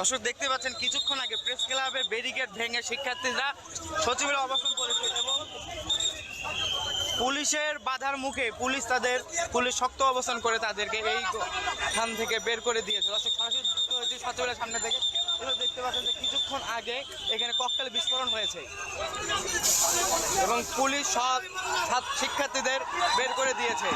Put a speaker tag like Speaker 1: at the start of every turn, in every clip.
Speaker 1: দর্শক দেখতে পাচ্ছেন কিছুক্ষণ আগে প্রেস ক্লাবে ব্যারিকেড ভেঙে শিক্ষার্থীরা সচিবের অবস্থান করেছে এবং পুলিশের বাধার মুখে পুলিশ তাদের, পুলিশ শক্ত অবস্থান করে তাদেরকে এই স্থান থেকে বের করে দিয়েছে। দর্শক, সরাসরি সচিবের সামনে থেকে। এগুলো দেখতে পাচ্ছেন যে কিছুক্ষণ আগে এখানে ককটেল বিস্ফোরণ হয়েছে। এবং পুলিশ সব শিক্ষার্থীদের বের করে দিয়েছে।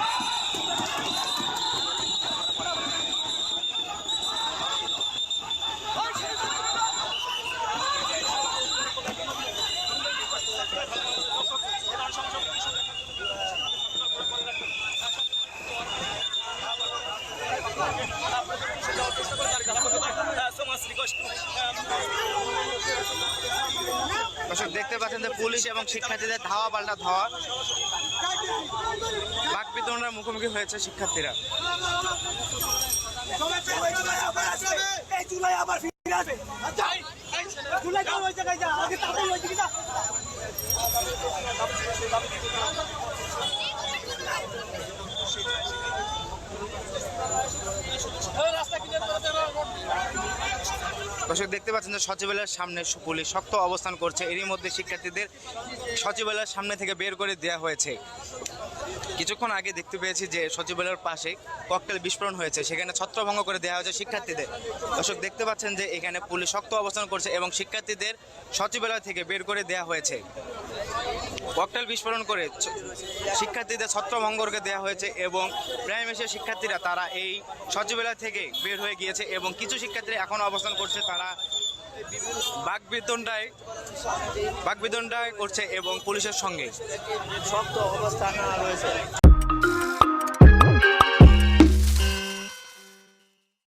Speaker 1: দর্শক, দেখতে পাচ্ছেন যে পুলিশ এবং শিক্ষার্থীদের ধাওয়া পাল্টা ধাওয়া বাক বিতরণের মুখোমুখি হয়েছে শিক্ষার্থীরা। দর্শক, দেখতে পাচ্ছেন যে সচিবালয়ের সামনে পুলিশ শক্ত অবস্থান করছে। এরই মধ্যে শিক্ষার্থীদের সচিবালয়ের সামনে থেকে বের করে দেওয়া হয়েছে। কিছুক্ষণ আগে দেখতে পেয়েছি যে সচিবালয়ের পাশে ককটেল বিস্ফোরণ হয়েছে। সেখানে ছত্রভঙ্গ করে দেওয়া হয়েছে শিক্ষার্থীদের। দর্শক, দেখতে পাচ্ছেন যে এখানে পুলিশ শক্ত অবস্থান করছে এবং শিক্ষার্থীদের সচিবালয় থেকে বের করে দেওয়া হয়েছে। ককটেল বিস্ফোরণ করে শিক্ষার্থীদের ছত্রভঙ্গকে দেওয়া হয়েছে এবং প্রাইমেসের শিক্ষার্থীরা তারা এই সচিবালয় থেকে বের হয়ে গিয়েছে এবং কিছু শিক্ষার্থীরা এখনও অবস্থান করছে, তারা বাকবিদণ্ডায় বাগবিদণ্ডায় করছে এবং পুলিশের সঙ্গে।
Speaker 2: শক্ত অবস্থান রয়েছে